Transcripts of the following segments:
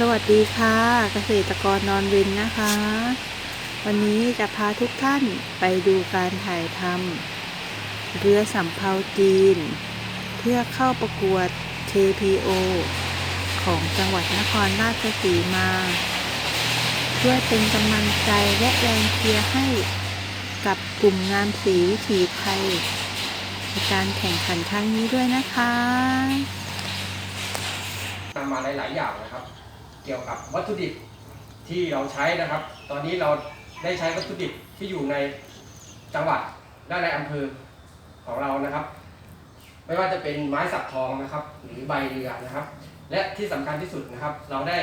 สวัสดีค่ะเกษตรกรนอนเวนนะคะ วันนี้จะพาทุกท่านไปดูการถ่ายทำเรือสำเภาจีน เพื่อเข้าประกวด KPO ของจังหวัดนครราชสีมาเพื่อเป็นกำลังใจและแรงเชียร์ให้กับกลุ่มงานสีวิถีไทยในการแข่งขันครั้งนี้ด้วยนะคะนำมาหลาย ๆ อย่างนะครับ เกี่ยวกับวัตถุดิบที่เราใช้นะครับ ตอนนี้เราได้ใช้วัตถุดิบที่อยู่ในจังหวัดและในอำเภอของเรานะครับ ไม่ว่าจะเป็นไม้สักทองนะครับ หรือใบเรือนะครับ และที่สำคัญที่สุดนะครับ เราได้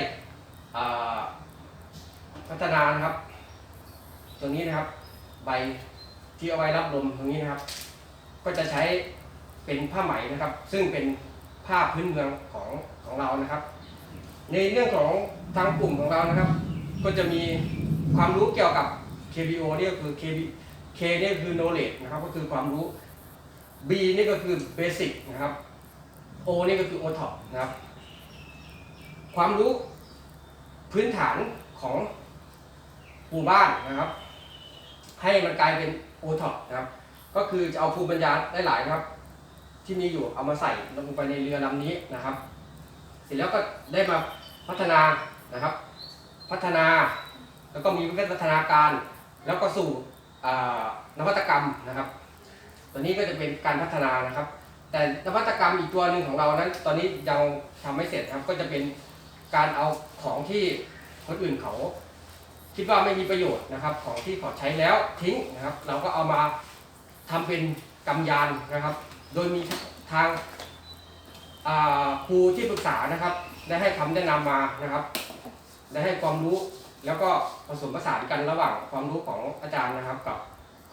พัฒนานะครับตัวนี้นะครับ ใบที่เอาไว้รับลมตรงนี้นะครับ ก็จะใช้เป็นผ้าไหมนะครับ ซึ่งเป็นผ้าพื้นเมืองของของเรานะครับ ในเรื่องของทางกลุ่มของเรานะครับ ก็จะมีความรู้เกี่ยวกับ KBO นี่ก็คือ KB K นี่คือ knowledge นะครับ ก็คือความรู้ B นี่ก็คือ basic นะครับ O นี่ก็คือ o t o p นะครับ ความรู้พื้นฐานของหมู่บ้านนะครับ ให้มันกลายเป็น o t o p นะครับ ก็คือจะเอาภูมิปัญญาได้หลายนะครับ ที่มีอยู่เอามาใส่ลงไปในเรือลำนี้นะครับ เสร็จแล้วก็ได้มา พัฒนานะครับ พัฒนาแล้วก็มีวิวัฒนาการ แล้วก็สู่นวัตกรรมนะครับ ตัวนี้ก็จะเป็นการพัฒนานะครับ แต่นวัตกรรมอีกตัวหนึ่งของเรานั้น ตอนนี้ยังทำไม่เสร็จครับก็จะเป็นการเอาของที่คนอื่นเขา คิดว่าไม่มีประโยชน์นะครับ ของที่เขาใช้แล้วทิ้งนะครับ เราก็เอามาทำเป็นกำยานนะครับ โดยมีทางครูที่ปรึกษานะครับ ได้ให้คำแนะนำมานะครับ ได้ให้ความรู้แล้วก็ผสมผสานกันระหว่างความรู้ของอาจารย์นะครับ กับ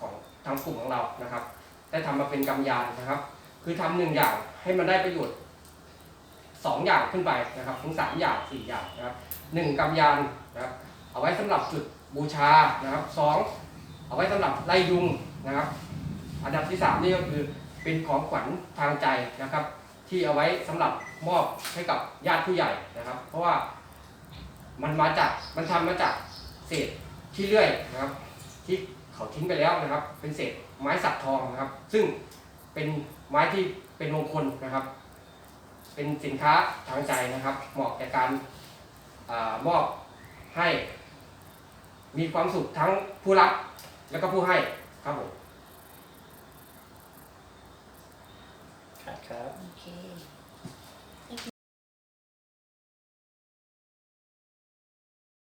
ของทางกลุ่มของเรานะครับ ได้ทำมาเป็นกำยานนะครับ คือทำหนึ่งอย่างให้มันได้ประโยชน์สองอย่างขึ้นไปนะครับถึงสามอย่างสี่อย่างนะครับหนึ่งกำยานนะครับ เอาไว้สำหรับจุดบูชานะครับสองเอาไว้สำหรับไล่ยุงนะครับ อันดับที่สามนี่ก็คือเป็นของขวัญทางใจนะครับ ที่เอาไว้สำหรับมอบให้กับญาติผู้ใหญ่นะครับ เพราะว่ามันมาจากมันทำมาจากเศษที่เลื่อยนะครับ ที่เขาทิ้งไปแล้วนะครับ เป็นเศษไม้สักทองนะครับ ซึ่งเป็นไม้ที่เป็นมงคลนะครับ เป็นสินค้าทางใจนะครับ เหมาะแก่การอมอบให้มีความสุขทั้งผู้รับแล้วก็ผู้ให้ครับผม Okay.